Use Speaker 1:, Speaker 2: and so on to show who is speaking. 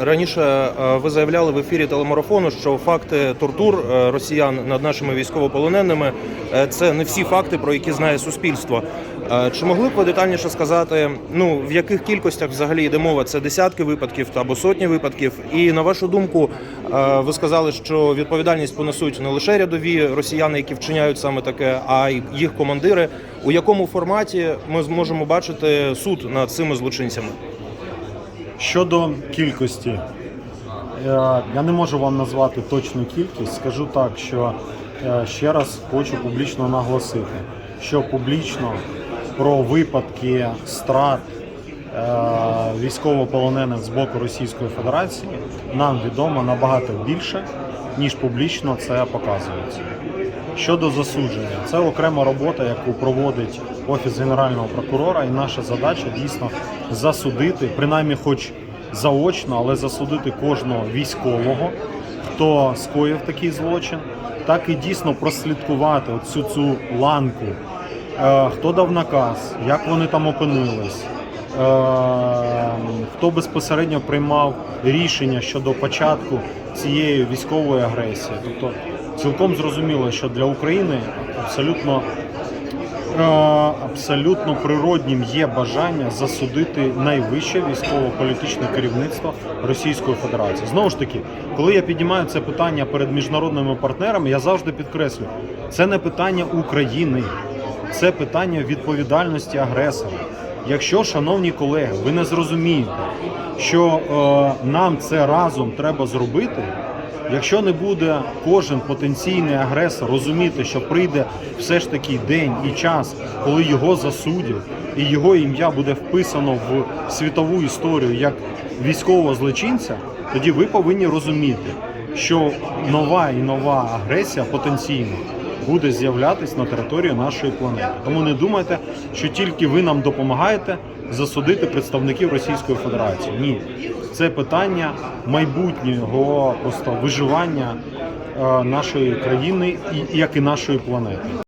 Speaker 1: Раніше е, ви заявляли в ефірі телемарафону, що факти тортур е, росіян над нашими військовополоненими е, це не всі факти, про які знає суспільство. Чи могли б ви детальніше сказати, ну в яких кількостях взагалі йде мова? Це десятки випадків або сотні випадків? І на вашу думку, ви сказали, що відповідальність понесуть не лише рядові росіяни, які вчиняють саме таке, а й їх командири. У якому форматі ми зможемо бачити суд над цими злочинцями?
Speaker 2: Щодо кількості, е, я не можу вам назвати точну кількість. Скажу так, що е, ще раз хочу публічно наголосити, що публічно про випадки страт е, військовополонених з боку Російської Федерації нам відомо набагато більше, ніж публічно це показується. Щодо засудження, це окрема робота, яку проводить офіс генерального прокурора, і наша задача дійсно засудити, принаймні, хоч заочно, але засудити кожного військового, хто скоїв такий злочин, так і дійсно прослідкувати цю цю ланку, е, хто дав наказ, як вони там опинились. е, Хто безпосередньо приймав рішення щодо початку цієї військової агресії? Тобто цілком зрозуміло, що для України абсолютно е, абсолютно природнім є бажання засудити найвище військово-політичне керівництво Російської Федерації. Знову ж таки, коли я піднімаю це питання перед міжнародними партнерами, я завжди підкреслюю, це не питання України, це питання відповідальності агресора. Якщо, шановні колеги, ви не зрозумієте, що е, нам це разом треба зробити. Якщо не буде кожен потенційний агресор розуміти, що прийде все ж таки день і час, коли його засудять, і його ім'я буде вписано в світову історію як військового злочинця, тоді ви повинні розуміти, що нова і нова агресія потенційно буде з'являтись на території нашої планети. Тому не думайте, що тільки ви нам допомагаєте засудити представників Російської Федерації. Ні, це питання майбутнього просто виживання е, нашої країни як і нашої планети.